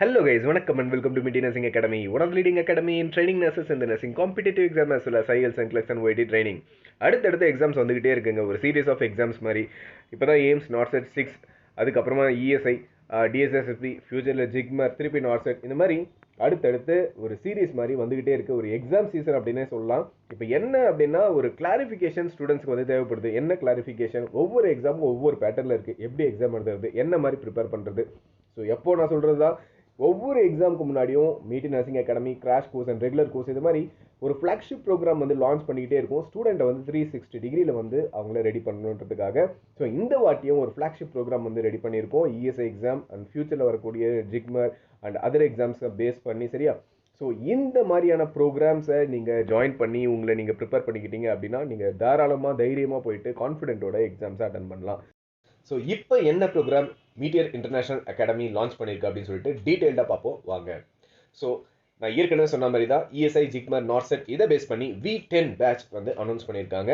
Hello guys, வணக்கம் and welcome to Midi Nursing Academy, one of the leading academy in training nurses in the nursing competitive exam as well as IELTS and CLEX and YT training. அடுத்தடுத்த exams வந்துகிட்டே இருக்குங்க ஒரு series of exams மாதிரி. இப்போ தான் AIIMS NORCET six அதுக்கப்புறமா ESI DSSSB ஃபியூச்சரில் JIPMER திருப்பி நார்செட் இந்த மாதிரி அடுத்தடுத்து ஒரு சீரியஸ் மாதிரி வந்துகிட்டே இருக்குது ஒரு எக்ஸாம் சீசன் அப்படின்னே சொல்லலாம். இப்போ என்ன அப்படின்னா ஒரு கிளாரிஃபிகேஷன் ஸ்டூடெண்ட்ஸ்க்கு வந்து தேவைப்படுது. என்ன கிளாரிஃபிகேஷன் ஒவ்வொரு எக்ஸாமும் ஒவ்வொரு பேட்டர்னில் இருக்குது எப்படி எக்ஸாம் எழுதுறது? என்ன மாதிரி ப்ரிப்பேர் பண்ணுறது ஸோ எப்போ நான் சொல்கிறது தான் ஒவ்வொரு எக்ஸாமுக்கு முன்னாடியும் Meteor nursing academy crash course and regular course இது மாதிரி ஒரு ஃப்ளாக்ஷிப் ப்ரோக்ராம் வந்து லான்ச் பண்ணிக்கிட்டே இருக்கும். ஸ்டூடெண்ட்டை வந்து த்ரீ சிக்ஸ்டி டிகிரியில் வந்து அவங்கள ரெடி பண்ணணுன்றதுக்காக. ஸோ இந்த வாட்டியும் ஒரு ஃப்ளாக்ஷிப் ப்ரோக்ராம் வந்து ரெடி பண்ணியிருக்கோம். இஎஸ்ஐ எக்ஸாம் அண்ட் ஃபியூச்சரில் வரக்கூடிய ஜிக்மர் அண்ட் அதர் எக்ஸாம்ஸை பேஸ் பண்ணி சரியா? ஸோ இந்த மாதிரியான ப்ரோக்ராம்ஸை நீங்கள் ஜாயின் பண்ணி உங்களை நீங்கள் ப்ரிப்பேர் பண்ணிக்கிட்டீங்க அப்படின்னா நீங்கள் தாராளமாக தைரியமாக போயிட்டு கான்ஃபிடென்ட்டோட எக்ஸாம்ஸை அட்டன் பண்ணலாம். ஸோ இப்போ என்ன programme Meteor international academy launch பண்ணியிருக்கு அப்படின்னு சொல்லிட்டு டீட்டெயில்டாக பார்ப்போம். வாங்க. ஸோ நான் ஏற்கனவே சொன்ன மாதிரி தான் இஎஸ்ஐ ஜிக்மர் நார்செட் இதை பேஸ் பண்ணி வி டென் பேட்ச் வந்து அனௌன்ஸ் பண்ணியிருக்காங்க.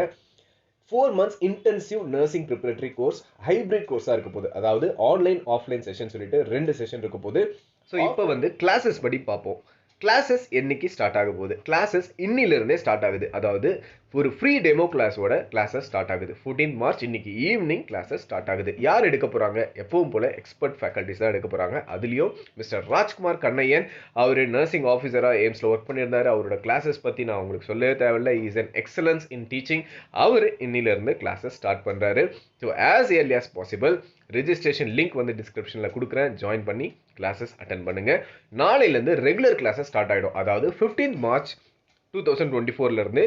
Four months intensive nursing preparatory course hybrid கோர்ஸாக இருக்க போகுது. அதாவது ஆன்லைன் ஆஃப்லைன் செஷன் சொல்லிட்டு ரெண்டு செஷன் இருக்க போகுது. ஸோ இப்போ வந்து கிளாஸஸ் படி பார்ப்போம். கிளாஸஸ் என்னைக்கு ஸ்டார்ட் ஆக போகுது? கிளாஸஸ் இன்னிலிருந்தே ஸ்டார்ட் ஆகுது. அதாவது ஒரு ஃப்ரீ டெமோ கிளாஸோட கிளாஸஸ் ஸ்டார்ட் ஆகுது. ஃபோர்டீன் மார்ச் இன்னைக்கு ஈவினிங் கிளாஸஸ் ஸ்டார்ட் ஆகுது. யார் எடுக்க போகிறாங்க எப்பவும் போல எக்ஸ்பர்ட் ஃபேக்கல்டிஸ் தான் எடுக்க போகிறாங்க அதுலேயும் மிஸ்டர் ராஜ்குமார் கண்ணையன் அவர் நர்சிங் ஆஃபீஸராக எய்ம்ஸில் ஒர்க் பண்ணியிருந்தார். அவரோட கிளாஸஸ் பற்றி நான் உங்களுக்கு சொல்லவே தேவையில்ல. Is an excellence in teaching அவர் இன்னிலிருந்து கிளாஸஸ் ஸ்டார்ட் பண்ணுறாரு so as early as possible registration link வந்து டிஸ்கிரிப்ஷனில் கொடுக்குறேன். ஜாயின் பண்ணி கிளாஸஸ் அட்டன் பண்ணுங்கள் நாளையிலேருந்து ரெகுலர் கிளாஸஸ் ஸ்டார்ட் ஆகிடும் அதாவது fifteenth March two thousand twenty ஃபோர்லேருந்து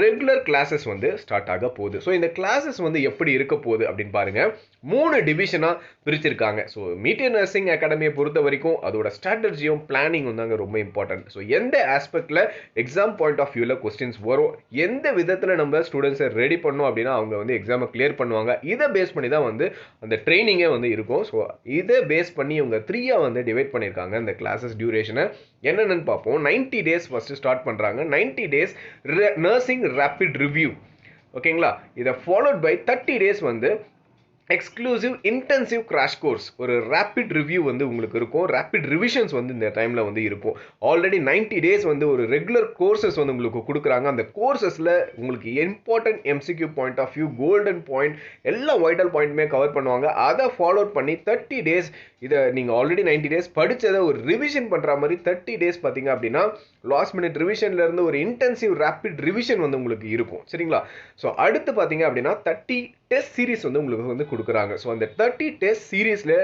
regular classes வந்து ஸ்டார்ட் ஆக போகுது. ஸோ இந்த கிளாஸஸ் வந்து எப்படி இருக்க போகுது அப்படின்னு பாருங்கள் மூணு டிவிஷனாக பிரிச்சிருக்காங்க. ஸோ மீட்டியர் நர்சிங் அகாடமியை பொறுத்த வரைக்கும் அதோட ஸ்ட்ராட்டஜியும் பிளானிங் வந்து ரொம்ப இம்பார்ட்டன்ட் ஸோ எந்த ஆஸ்பெக்டில் எக்ஸாம் பாயிண்ட் ஆஃப் வியூவில் கொஸ்டின்ஸ் வரும் எந்த விதத்தில் நம்ம ஸ்டூடெண்ட்ஸை ரெடி பண்ணோம் அப்படின்னா அவங்க வந்து எக்ஸாமை கிளியர் பண்ணுவாங்க இதை பேஸ் பண்ணி தான் வந்து அந்த ட்ரைனிங்கே வந்து இருக்கும். ஸோ இதை பேஸ் பண்ணி இவங்க த்ரீயாக வந்து டிவைட் பண்ணியிருக்காங்க இந்த கிளாஸஸ் டியூரேஷனை என்னென்னு பார்ப்போம். நைன்ட்டி டேஸ் ஃபஸ்ட்டு ஸ்டார்ட் பண்ணுறாங்க ninety days nursing rapid review ஓகேங்களா இதை ஃபாலோட் பை தேர்ட்டி டேஸ் வந்து எக்ஸ்க்ளூசிவ் இன்டென்சிவ் கிராஷ் கோர்ஸ் ஒரு ரேப்பிட் ரிவ்யூ வந்து உங்களுக்கு இருக்கும். ரேப்பிட் ரிவிஷன்ஸ் வந்து இந்த டைமில் வந்து இருக்கும். ஆல்ரெடி நைன்டி டேஸ் வந்து ஒரு ரெகுலர் கோர்சஸ் வந்து உங்களுக்கு கொடுக்குறாங்க. அந்த கோர்சஸில் உங்களுக்கு important MCQ point of view golden point எல்லா வைட்டல் பாயிண்ட்டுமே கவர் பண்ணுவாங்க. அதை ஃபாலோ பண்ணி தேர்ட்டி டேஸ் இதை நீங்கள் ஆல்ரெடி நைன்டி டேஸ் படித்ததை ஒரு ரிவிஷன் பண்ணுற மாதிரி தேர்ட்டி டேஸ் பார்த்தீங்க அப்படின்னா லாஸ்ட் மினிட் ரிவிஷன்லேருந்து ஒரு இன்டென்சிவ் ரேப்பிட் ரிவிஷன் வந்து உங்களுக்கு இருக்கும். சரிங்களா? ஸோ அடுத்து பார்த்தீங்க அப்படின்னா தேர்ட்டி டெஸ்ட் சீரீஸ் வந்து உங்களுக்கு வந்து கொடுக்குறாங்க. ஸோ அந்த தேர்ட்டி டெஸ்ட் சீரீஸில்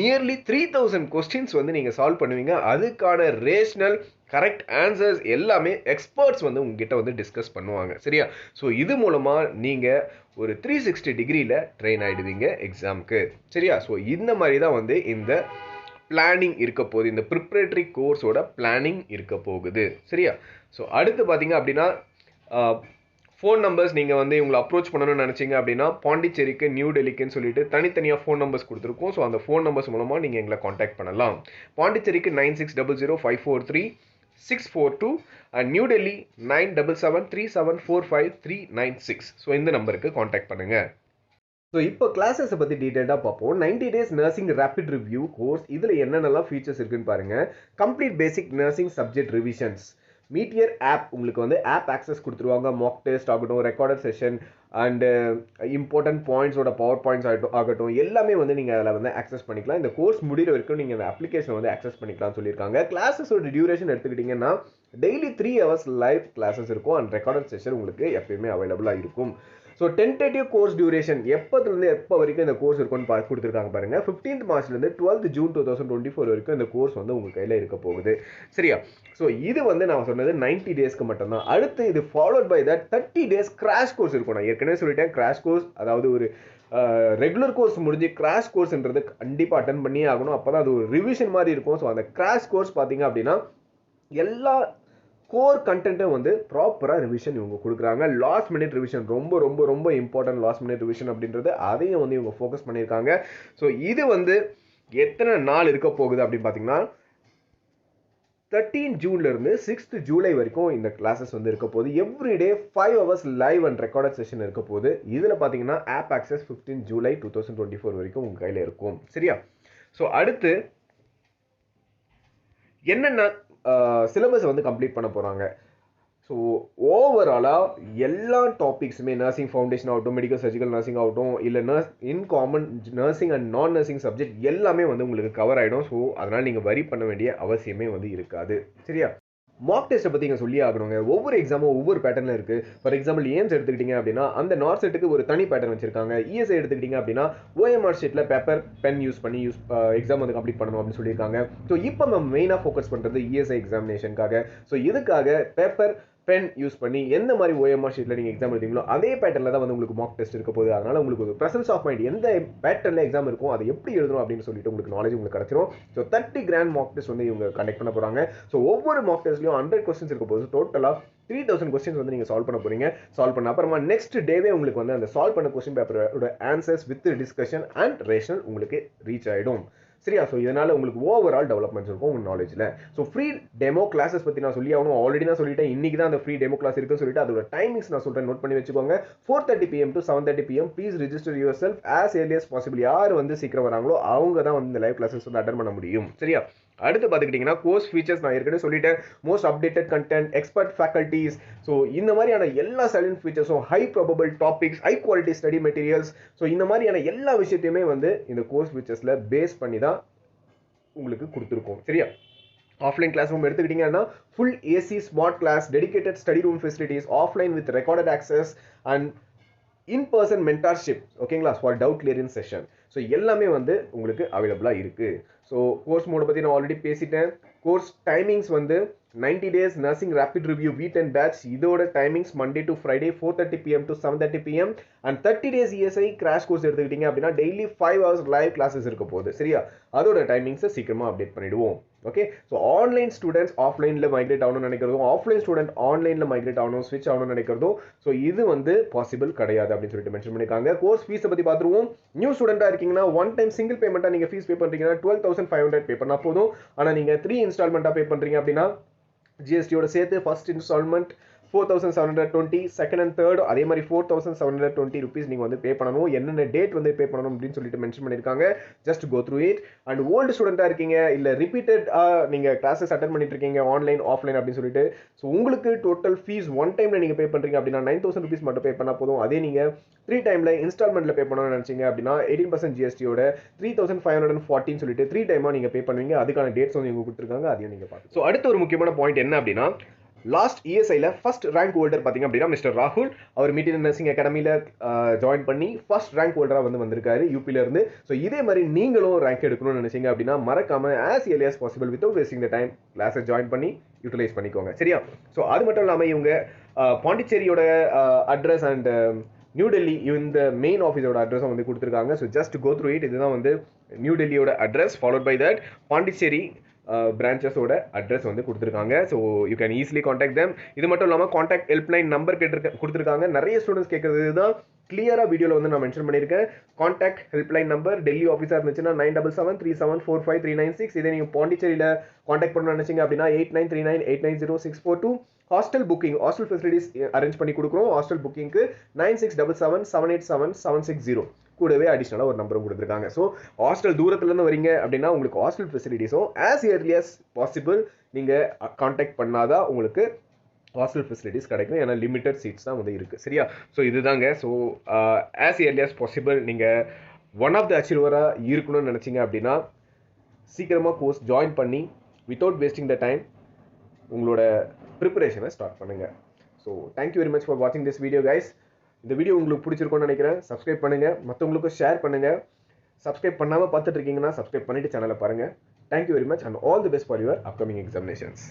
நியர்லி த்ரீ தௌசண்ட் கொஸ்டின்ஸ் வந்து நீங்கள் சால்வ் பண்ணுவீங்க. அதுக்கான ரேஷ்னல் கரெக்ட் ஆன்சர்ஸ் எல்லாமே எக்ஸ்பர்ட்ஸ் வந்து உங்ககிட்ட வந்து டிஸ்கஸ் பண்ணுவாங்க. சரியா? ஸோ இது மூலமாக நீங்கள் ஒரு த்ரீ சிக்ஸ்டி டிகிரியில் ட்ரெயின் ஆகிடுவீங்க எக்ஸாமுக்கு சரியா? ஸோ இந்த மாதிரி தான் வந்து இந்த பிளானிங் இருக்க போகுது. இந்த ப்ரிப்ரேட்டரி கோர்ஸோட பிளானிங் இருக்க போகுது. சரியா? ஸோ அடுத்து பார்த்தீங்க அப்படின்னா ஃபோன் நம்பர்ஸ் நீங்கள் வந்து இவங்களை அப்ரோச் பண்ணணும்னு நினச்சிங்க அப்படின்னா பாண்டிச்சேரிக்கு நியூ டெல்லிக்குன்னு சொல்லிட்டு தனித்தனியாக ஃபோன் நம்பர்ஸ் கொடுத்துருக்கோம். ஸோ அந்த ஃபோன் நம்பர்ஸ் மூலமாக நீங்கள் எங்களை காண்டாக்ட் பண்ணலாம். பாண்டிச்சேரிக்கு nine six double zero five four three six four two and new Delhi nine double seven three seven four five three nine six. So இந்த நம்பருக்கு காண்டாக்ட் பண்ணுங்கள் ஸோ இப்போ கிளாஸஸை பற்றி டீட்டெயிலாக பார்ப்போம். Ninety days nursing rapid review course இதில் என்னென்னலாம் features இருக்குன்னு பாருங்கள் complete basic nursing subject revisions Meteor app உங்களுக்கு வந்து ஆப் ஆக்சஸ் கொடுத்துருவாங்க. மாக் டெஸ்ட் ஆகட்டும் ரெக்கார்டட் செஷன் அண்டு இம்பார்ட்டன்ட் பாயிண்ட்ஸோட பவர் பாயிண்ட்ஸ் ஆகட்டும் ஆகட்டும் எல்லாமே வந்து நீங்கள் அதில் வந்து ஆக்சஸ் பண்ணிக்கலாம். இந்த கோர்ஸ் முடிகிற வரைக்கும் நீங்கள் அந்த அப்ளிகேஷன் வந்து ஆக்சஸ் பண்ணிக்கலாம்னு சொல்லியிருக்காங்க. கிளாஸஸோட டியூரேஷன் எடுத்துக்கிட்டிங்கன்னா daily three hours live classes இருக்கும். அண்ட் ரெக்கார்டட் செஷன் உங்களுக்கு எப்பயுமே அவைலபிளாக இருக்கும். ஸோ டென்டேட்டிவ் கோர்ஸ் டியூரேஷன் எப்போதுலேருந்து எப்போ வரைக்கும் இந்த கோர்ஸ் இருக்கும்னு பா கொடுத்துருக்காங்க பாருங்கள் fifteenth மார்ச்லேருந்து twelfth June two thousand twenty four வரைக்கும் இந்த கோர்ஸ் வந்து உங்கள் கையில் இருக்க போகுது. சரியா? ஸோ இது வந்து நான் சொன்னது நைன்டி டேஸ்க்கு மட்டும்தான். அடுத்து இது followed by that thirty days crash course இருக்கும். நான் ஏற்கனவே சொல்லிட்டேன் கிராஷ் கோர்ஸ் அதாவது ஒரு ரெகுலர் கோர்ஸ் முடிஞ்சு கிராஷ் கோர்ஸ்ன்றது கண்டிப்பாக அட்டன் பண்ணியே ஆகணும். அப்போ தான் அது ஒரு ரிவிஷன் மாதிரி இருக்கும். ஸோ அந்த கிராஷ் கோர்ஸ் பார்த்தீங்க அப்படின்னா எல்லா கோர் கண்டென்ட்டை வந்து ப்ராப்பராக ரிவிஷன் இவங்க கொடுக்குறாங்க. லாஸ்ட் மினிட் ரிவிஷன் ரொம்ப ரொம்ப ரொம்ப இம்பார்ட்டன்ட் லாஸ்ட் மினிட் ரிவிஷன் அப்படின்றது அதையும் வந்து இவங்க ஃபோக்கஸ் பண்ணியிருக்காங்க. ஸோ இது வந்து எத்தனை நாள் இருக்க போகுது அப்படின்னு பார்த்தீங்கன்னா தேர்ட்டீன் ஜூன்லேருந்து சிக்ஸ்த் ஜூலை வரைக்கும் இந்த கிளாஸஸ் வந்து இருக்க போகுது. Every day five hours live and recorded session இருக்க போகுது. இதில் பார்த்தீங்கன்னா app access fifteen July two thousand twenty four வரைக்கும் உங்கள் கையில் இருக்கும். சரியா? ஸோ அடுத்து என்னென்ன சிலபஸ் வந்து கம்ப்ளீட் பண்ண போகிறாங்க ஸோ ஓவராலாக எல்லா டாபிக்ஸுமே நர்சிங் ஃபவுண்டேஷன் ஆகட்டும் மெடிக்கல் சர்ஜிக்கல் நர்சிங் ஆகட்டும் இல்லை nurse in common nursing and non nursing subject எல்லாமே வந்து உங்களுக்கு கவர் ஆகிடும் ஸோ அதனால் நீங்கள் வரி பண்ண வேண்டிய அவசியமே வந்து இருக்காது. சரியா? மார்க் டெஸ்ட்டை பற்றி இங்கே சொல்லி ஆகணுங்க. ஒவ்வொரு எக்ஸாமும் ஒவ்வொரு பேட்டர்னில் இருக்குது ஃபார் எக்ஸாம்பிள் ஏம்ஸ் எடுத்துக்கிட்டிங்க அப்படின்னா அந்த நார்த் செட்டுக்கு ஒரு தனி பேட்டர்ன் வச்சிருக்காங்க. இஎஸ்ஐ எடுத்துக்கிட்டிங்க அப்படின்னா ஓஎம்ஆர் ஷீட்டில் பேப்பர் பென் யூஸ் பண்ணி யூஸ் எக்ஸாம் வந்து கம்ப்ளீட் பண்ணணும் அப்படின்னு சொல்லியிருக்காங்க. ஸோ இப்போ நம்ம மெயினாக ஃபோக்கஸ் பண்ணுறது இஎஸ்ஐ எக்ஸாமினேஷனுக்காக ஸோ இதுக்காக பேப்பர் பென் யூஸ் பண்ணி எந்த மாதிரி ஓஎம்ஆர் ஷீட்டில் நீங்கள் எக்ஸாம் எழுதிங்களோ அதே பேட்டர்னில் தான் வந்து உங்களுக்கு மார்க் டெஸ்ட் இருக்க போகுது. அதனால் உங்களுக்கு ஒரு ப்ரெசன்ஸ் ஆஃப் மைண்ட் எந்த பேட்டர்னில் எக்ஸாம் இருக்கும் அதை எப்படி எழுதணும் அப்படின்னு சொல்லிட்டு உங்களுக்கு நாலேஜ் உங்களுக்கு கிடைச்சிரும். So thirty grand mock test வந்து இவங்க கண்டக்ட் பண்ண போகிறாங்க ஸோ ஒவ்வொரு மார்க் டெஸ்ட்லையும் ஹண்ட்ரட் கொஸ்டின்ஸ் இருக்க போது டோட்டலாக த்ரீ தௌசண்ட் கொஸ்டின்ஸ் வந்து நீங்கள் சால்வ் பண்ண போறீங்க. சால்வ் பண்ண அப்புறமா நெக்ஸ்ட் டேவே உங்களுக்கு வந்து அந்த சால்வ் பண்ண கொஸ்டின் பேப்பரோட answers with discussion and rational உங்களுக்கு ரீச் ஆகிடும் சரியா? ஸோ இதனால உங்களுக்கு ஓவரால் டெவலப்மெண்ட்ஸ் இருக்கும் உங்கள் நாலேஜில் ஸோ ஃப்ரீ டெமோ கிளாஸஸ் பற்றி நான் சொல்லி ஆகணும். ஆல்ரெடி நான் சொல்லிட்டேன். இன்னைக்கு தான் அந்த ஃப்ரீ டெமோ கிளாஸ் இருக்குன்னு சொல்லிட்டு அதோட டைமிங்ஸ் நான் சொல்கிறேன் நோட் பண்ணி வச்சுக்கோங்க. Four thirty PM to seven thirty PM please register yourself as early as possible யார் வந்து சீக்கிரம் வராங்களோ அவங்க தான் வந்து இந்த லைவ் கிளாஸஸ் வந்து அட்டன் பண்ண முடியும். சரியா? அடுத்து பார்த்துக்கிட்டிங்கன்னா கோர்ஸ் ஃபீச்சர்ஸ் நான் ஏற்கனவே சொல்லிட்டேன். Most updated content expert faculties so இந்த மாதிரியான எல்லா salient ஃபீச்சர்ஸும் high probable topics high quality study materials so இந்த மாதிரியான எல்லா விஷயத்தையுமே வந்து இந்த கோர்ஸ் ஃபீச்சர்ஸில் பேஸ் பண்ணி தான் உங்களுக்கு கொடுத்துருக்கோம். சரியா? ஆஃப்லைன் கிளாஸ் ரூம் எடுத்துக்கிட்டிங்கன்னா full AC smart class dedicated study room facilities offline with recorded access and in person mentorship ஓகேங்களா for doubt clearing session so எல்லாமே வந்து உங்களுக்கு அவைலபிளாக இருக்குது ஸோ கோர்ஸ் மோடை பற்றி நான் ஆல்ரெடி பேசிட்டேன். கோர்ஸ் டைமிங்ஸ் வந்து ninety days nursing rapid review வீட் அண்ட் பேட்ச் இதோட timings Monday to Friday four thirty PM to seven thirty PM and thirty days ESI crash course எடுத்துக்கிட்டீங்க அப்படின்னா daily five hours live classes இருக்க போகுது. சரியா? அதோட டைமிங்ஸை சீக்கிரமாக அப்டேட் பண்ணிடுவோம். ஓகே ஸோ ஆன்லைன் ஸ்டூடெண்ட்ஸ் ஆஃப்லைனில் மைக்ரேட் ஆகணும்னு நினைக்கிறதும் ஆஃப்லைன் ஸ்டூடெண்ட் ஆன்லைனில் மைக்ரேட் ஆகணும் ஸ்விட்ச் ஆகணும்னு நினைக்கிறதும் ஸோ இது வந்து பாசிபிள் கிடையாது அப்படின்னு சொல்லிட்டு மென்ஷன் பண்ணியிருக்காங்க. கோர்ஸ் ஃபீஸை பற்றி பார்த்துருவோம். நியூ ஸ்டூடெண்ட்டாக இருக்கீங்கன்னா ஒன் டைம் சிங்கிள் பேமெண்ட்டாக நீங்கள் ஃபீஸ் பே பண்ணுறீங்கன்னா twelve thousand five hundred pay பண்ணால் போதும். ஆனால் நீங்கள் த்ரீ இன்ஸ்டால்மெண்ட்டாக பே பண்ணுறீங்க அப்படின்னா ஜிஎஸ்டியோட சேர்த்து first instalment four thousand seven hundred twenty second and third அதே மாதிரி four thousand seven hundred twenty rupees நீங்கள் வந்து பே பண்ணணும். என்னென்ன டேட் வந்து பே பண்ணணும் அப்படின்னு சொல்லிட்டு மென்ஷன் பண்ணியிருக்காங்க. Just go through it and old ஸ்டூடெண்ட்டாக இருக்கீங்க இல்லை ரிப்பீட்டடாக நீங்கள் கிளாஸஸ் அட்டன் பண்ணிட்டு இருக்கீங்க ஆன்லைன் ஆஃப்லைன் அப்படின்னு சொல்லிட்டு ஸோ உங்களுக்கு டோட்டல் ஃபீஸ் ஒன் டைமில் நீங்கள் பே பண்ணுறீங்க அப்படின்னா நைன் தௌசண்ட் ருபீஸ் மட்டும் பே பண்ணால் போதும். அதே நீங்கள் த்ரீ டைமில் இன்ஸ்டால்மெண்ட்டில் பே பண்ணணும்னு நினச்சிங்க அப்படின்னா eighteen percent ஜிஎஸ்டியோட three thousand five hundred and ஃபார்ட்டின்னு சொல்லிட்டு த்ரீ டைமாக நீங்கள் பே பண்ணுவீங்க. அதுக்கான டேட்ஸ் வந்து இவங்க கொடுத்துருக்காங்க. அதையும் நீங்கள் பார்த்து ஸோ அடுத்த ஒரு முக்கியமான பாயிண்ட் என்ன அப்படின்னா லாஸ்ட் இஎஸ்ஐல ஃபர்ஸ்ட் ரேங்க் ஹோல்டர் பார்த்தீங்க அப்படின்னா மிஸ்டர் ராகுல். அவர் மீட்டிங் நர்சிங் அகாடமியில் ஜாயின் பண்ணி ஃபர்ஸ்ட் ரேங்க் ஹோல்டராக வந்து வந்திருக்காரு யூபில இருந்து. ஸோ இதே மாதிரி நீங்களும் ரேங்க் எடுக்கணும்னு நினைச்சீங்க அப்படின்னா மறக்காம as early as possible without wasting the time கிளாஸை ஜாயின் பண்ணி யூட்டிலைஸ் பண்ணிக்கோங்க. சரியா? ஸோ அது மட்டும் இல்லாமல் இவங்க பாண்டிச்சேரியோட அட்ரஸ் அண்ட் நியூ டெல்லி இந்த மெயின் ஆஃபீஸோட அட்ரஸும் வந்து கொடுத்துருக்காங்க. So just go through it இதுதான் வந்து new டெல்லியோட address followed by that Pondicherry Uh, பிரான்ச்சஸோட அட்ரஸ் வந்து கொடுத்துருக்காங்க. So you can easily contact them இது மட்டும் இல்லாமல் காண்டாக்ட் ஹெல்ப்லைன் நம்பர் கேட்டிருக்க கொடுத்துருக்காங்க. நிறைய ஸ்டூடெண்ட்ஸ் கேட்குறது தான் கிளியராக வீடியோவில் வந்து நான் மென்ஷன் பண்ணியிருக்கேன். காண்டாக்ட் ஹெல்ப்லைன் நம்பர் டெல்லி ஆஃபீஸாக இருந்துச்சுன்னா nine double seven three seven four five three nine six இதே நீங்கள் பாண்டிச்சேரியில் காண்டாக்ட் பண்ண நினச்சிங்க அப்படின்னா eight nine three nine eight nine zero six four two hostel booking hostel facilities arrange பண்ணி கொடுக்குறோம். Hostel புக்கிங்க்கு nine six double seven seven eight seven seven six zero கூடவே அடிஷ்னலாக ஒரு நம்பரும் கொடுத்துருக்காங்க. ஸோ ஹாஸ்டல் தூரத்துலேருந்து வரீங்க அப்படின்னா உங்களுக்கு ஹாஸ்டல் ஃபெசிலிட்டிஸும் ஆஸ் இயர்லி as பாசிபிள் நீங்கள் காண்டாக்ட் பண்ணாதான் உங்களுக்கு ஹாஸ்டல் ஃபெசிலிட்டிஸ் கிடைக்கும். ஏன்னா லிமிட்டட் சீட்ஸ் தான் வந்து இருக்குது சரியா? ஸோ இதுதாங்க. So as early as possible நீங்கள் ஒன் ஆஃப் த அச்சீவராக இருக்கணும்னு நினச்சிங்க அப்படின்னா சீக்கிரமாக கோர்ஸ் ஜாயின் பண்ணி வித்தவுட் வேஸ்டிங் த டைம் உங்களோட ப்ரிப்பரேஷனை ஸ்டார்ட் பண்ணுங்கள் so thank you very much for வாட்சிங் திஸ் வீடியோ கைஸ் இந்த வீடியோ உங்களுக்கு பிடிச்சிருக்கும்னு நினைக்கிறேன். சப்ஸ்கிரைப் பண்ணுங்கள் மற்றவங்களுக்கும் ஷேர் பண்ணுங்கள் சப்ஸ்கிரைப் பண்ணாமல் பார்த்துட்டு இருக்கீங்கன்னா சப்ஸ்கிரைப் பண்ணிட்டு சேனலை பாருங்கள் thank you very much and all the best for your upcoming examinations